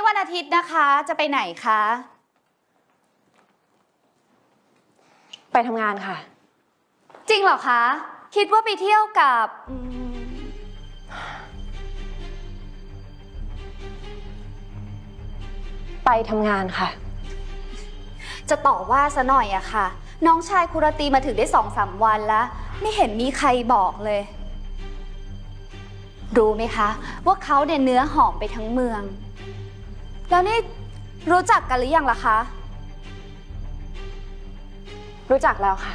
นี้วันอาทิตย์นะคะ จะไปไหนคะ ไปทำงานค่ะ จริงเหรอคะ คิดว่าไปเที่ยวกับอืมไปทำงานค่ะ จะต่อว่าซะหน่อยอะค่ะ น้องชายคุรตีมาถึงได้สองสามวันแล้ว ไม่เห็นมีใครบอกเลย รู้ไหมคะ ว่าเขาเนี่ยเนื้อหอมไปทั้งเมือง แล้วนี่รู้จักกันหรือยังล่ะคะ รู้จักแล้วค่ะ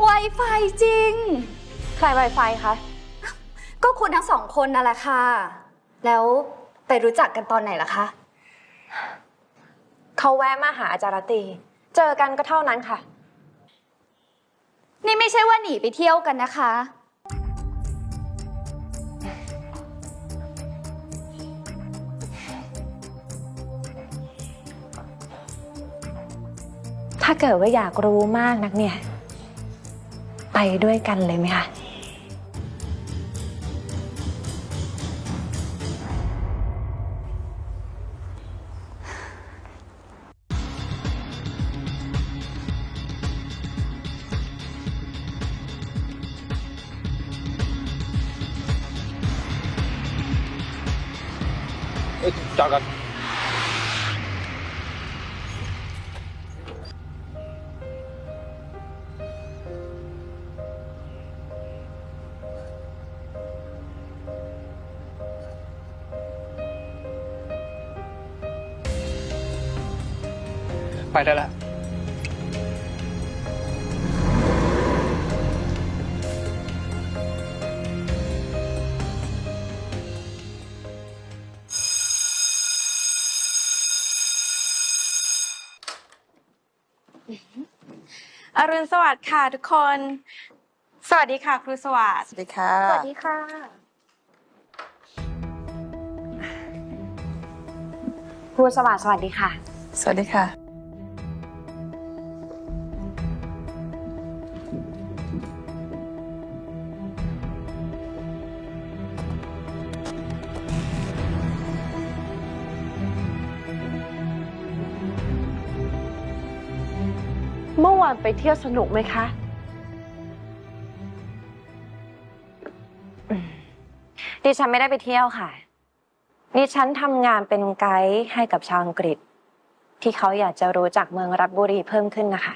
ไวไฟจริง ใครไวไฟคะ ก็คุณทั้งสองคนนั่นแหละค่ะ แล้วไปรู้จักกันตอนไหนล่ะคะ เขาแวะมาหาอาจารย์ตี เจอกันก็เท่านั้นค่ะ นี่ไม่ใช่ว่าหนีไปเที่ยวกันนะคะ ถ้าเกิดว่าอยากรู้มากนักเนี่ย ไปด้วยกันเลยไหมคะเอ้ยจอดก่อน ไปได้แล้วอรุณสวัสดิ์ค่ะทุกคน สวัสดีค่ะ ครูสวัสดิ์ สวัสดีค่ะ สวัสดีค่ะ ครูสวัสดิ์สวัสดีค่ะ สวัสดีค่ะ เมื่อวานไปเที่ยวสนุกไหมคะ ดิฉันไม่ได้ไปเที่ยวค่ะ ดิฉันทำงานเป็นไกด์ให้กับชาวอังกฤษ ที่เขาอยากจะรู้จักเมืองรัฐบุรีเพิ่มขึ้นนะคะ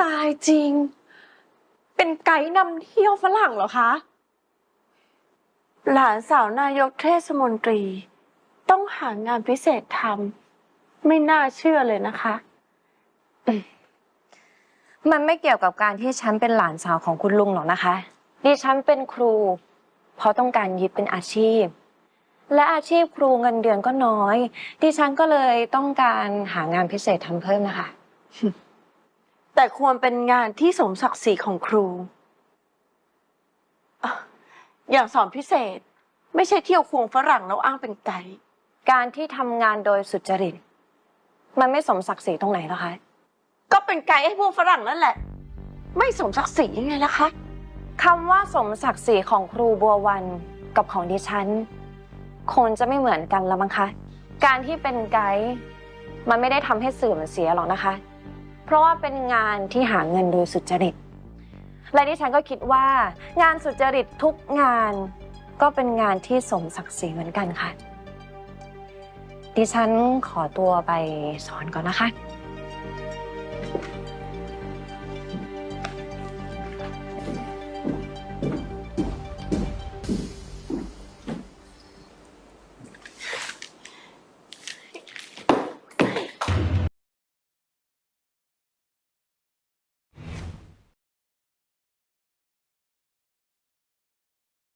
ตายจริง เป็นไกด์นำเที่ยวฝรั่งเหรอคะ หลานสาวนายกเทศมนตรี ต้องหางานพิเศษทำไม่น่าเชื่อเลยนะคะ มันไม่เกี่ยวกับการที่ฉันเป็นหลานสาวของคุณลุงหรอกนะคะ ดิฉันเป็นครู เพราะต้องการยึดเป็นอาชีพ และอาชีพครูเงินเดือนก็น้อย ดิฉันก็เลยต้องการหางานพิเศษทำเพิ่มนะคะ แต่ควรเป็นงานที่สมศักดิ์ศรีของครูอะอย่างสอนพิเศษ ไม่ใช่เที่ยวควงฝรั่งแล้วอ้างเป็นไกด์ การที่ทำงานโดยสุจริต มันไม่สมศักดิ์ศรีตรงไหนหรอคะ ก็เป็นไกด์ให้พวกฝรั่งนั่นแหละ ไม่สมศักดิ์ศรียังไงล่ะคะคำว่าสมศักดิ์ศรีของครูบัววันกับของดิฉันคงจะไม่เหมือนกันแล้วมั้งคะ การที่เป็นไกด์มันไม่ได้ทำให้สื่อมันเสียหรอกนะคะ เพราะว่าเป็นงานที่หาเงินโดยสุจริต และดิฉันก็คิดว่างานสุจริตทุกงานก็เป็นงานที่สมศักดิ์ศรีเหมือนกันค่ะ ดิฉันขอตัวไปสอนก่อนนะคะ